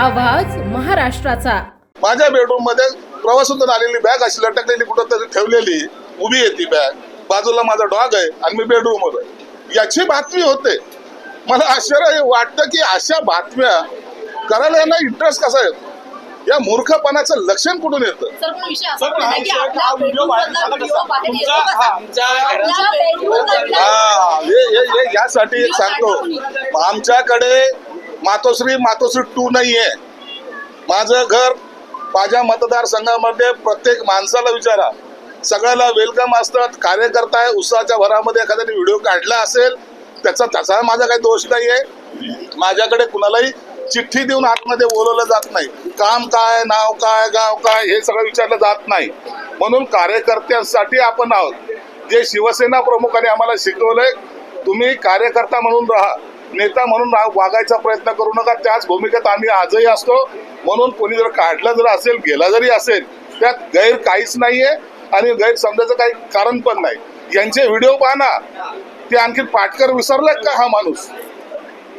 आवाज महाराष्ट्राचा. माझ्या बेडरूममध्ये प्रवासातून आलेली बॅग अशी लटकलेली कुठं तरी ठेवलेली उभी आहे ती बॅग बाजूला माझा डॉग आहे आणि मी बेडरूम वर आहे. याची बातमी होते. मला आश्चर्य वाटतं की अशा बातम्या करायला यांना इंटरेस्ट कसा येतो? या मूर्खपणाचं लक्षण कुठून येतं? हा हा हे हे हे यासाठी एक सांगतो. आमच्याकडे मातोश्री मातोश्री टू नाही आहे माझं घर माझ्या मतदारसंघामध्ये प्रत्येक माणसाला विचारा. सगळ्याला वेलकम असतात. कार्यकर्ता आहे उत्साहाच्या भरामध्ये एखाद्याने व्हिडिओ काढला असेल त्याचा त्याचा माझा काही दोष नाही आहे माझ्याकडे कुणालाही चिठ्ठी देऊन आतमध्ये बोलवलं जात नाही. काम काय नाव काय गाव काय हे सगळं विचारलं जात नाही. म्हणून कार्यकर्त्यांसाठी आपण आहोत. जे शिवसेना प्रमुखाने आम्हाला शिकवलंय तुम्ही कार्यकर्ता म्हणून राहा. नेता म्हणून वागायचा प्रयत्न करू नका. त्याच भूमिकेत आम्ही आजही असतो. म्हणून कोणी जर काढला जर असेल गेला जरी असेल त्यात गैर काहीच नाहीये आणि गैर समजायचं काही कारण पण नाही. यांचे व्हिडिओ पाहना. ते आणखी पाटकर विसरलाय का हा माणूस?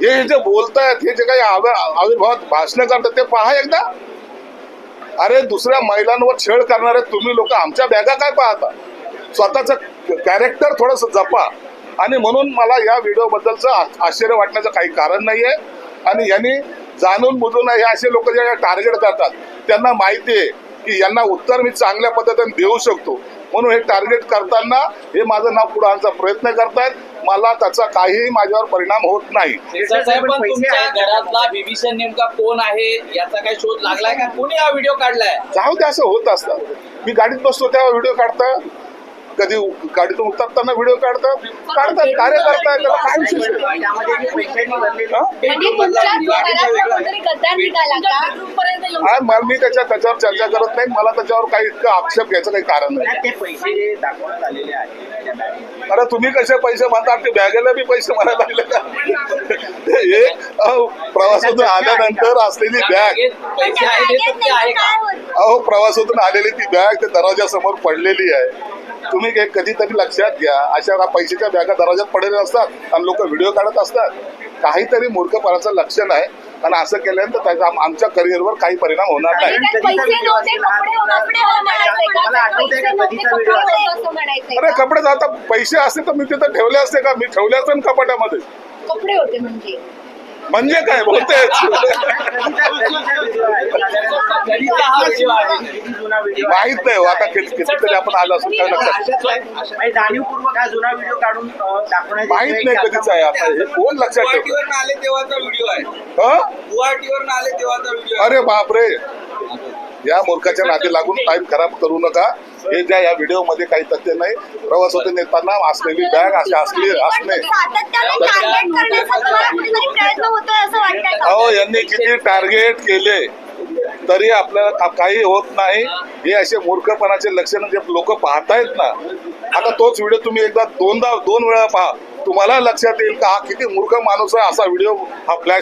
हे जे बोलतायत हे जे काही आविर्भावात भाषण करतात ते पहा एकदा. अरे दुसऱ्या महिलांवर छेड करणारे तुम्ही लोक आमच्या बॅगा काय पाहता? स्वतःच कॅरेक्टर थोडस जपा. आणि म्हणून मला या व्हिडिओ बद्दलचं आश्चर्य वाटण्याचं काही कारण नाहीये. आणि यांनी जाणून बुजून हे असे लोक जे टार्गेट करतात त्यांना माहिती आहे की यांना उत्तर मी चांगल्या पद्धतीने देऊ शकतो. म्हणून हे टार्गेट करताना हे माझं नाव पुढे आणण्याचा प्रयत्न करतायत. मला त्याचा काहीही माझ्यावर परिणाम होत नाही. साहेब, पण तुमच्या घरातला विभीषण नेमका कोण आहे? याचा काही शोध लागलाय का? कोणी हा व्हिडिओ काढलाय? जाऊ दे असं होत असतं. मी गाडीत बसतो तेव्हा व्हिडिओ काढता. कधी गाडीतून उतरताना व्हिडिओ काढतात काढतात कार्यकर्ता त्याला काय मग मी त्याच्या त्याच्यावर चर्चा करत नाही. मला त्याच्यावर काही इतकं आक्षेप घ्यायचं काही कारण नाही. ते पैसे जे दाखवण्यात आलेले आहेत त्या बॅगेत, अरे तुम्ही कसे पैसे म्हणतात? ते बॅगेला बी पैसे म्हणायला लागले का हे अहो, प्रवासातून आल्यानंतर असलेली बॅग. पैसे आहेत हे सत्य आहे का? अहो प्रवासातून आलेली ती बॅग ते दरवाजासमोर पडलेली आहे. तुम्ही हे कधीतरी लक्षात घ्या अशा पैशाच्या बॅगा दरवाजात पडलेल्या असतात आणि लोक व्हिडिओ काढत असतात. काहीतरी मूर्खपणाचं लक्षण आहे. आणि असं केल्यानंतर त्याचा आम- आमच्या करिअरवर काही परिणाम होणार नाही. आणि त्यात पैसे नव्हते कपडे होते कपडे होते म्हणायचंय का? मला आठवतंय का पैसे नव्हते, कधीचा कपडे व्हिडिओ होते असं म्हणायचंय अरे का? कपडे आता पैसे असते तर मी तिथं ठेवले असते का? मी ठेवले असते ना कपाट्यामध्ये कपडे होते म्हणजे. म्हणजे काय बोलते माहीत नाही हो, आता किती- कितीतरी आपण आलो असं काय लक्षात? म्हणजे जाणीवपूर्वक हा जुना व्हिडिओ काढून अं, दाखवण्यात माहीत नाही की कधीच आहे आता हे कोण लक्षात ठेवतो? आले तेव्हाचा व्हिडिओ आहे. हं? गुवाहाटीवर आले तेव्हाचा व्हिडिओ अरे बापरे. या मूर्खाच्या नादी लागून टाइम खराब करू नका. हे ज्या या व्हिडिओमध्ये काही तथ्य नाही प्रवासातून येताना असलेली बॅग अशी असली असणे. सातत्याने टार्गेट करण्याचा तुम्हाला कुठेतरी प्रयत्न होतोय असं वाटतंय का? अहो यांनी किती टार्गेट केले? तरी आपल्याला काही होत नाही. हे असे मूर्खपणाचे लक्षण जे लोक पाहतायत ना आता तोच व्हिडिओ तुम्ही एकदा दोनदा दोन वेळा पहा. तुम्हाला लक्षात येईल का हा किती मूर्ख माणूस आहे असा व्हिडिओ हा फ्लॅश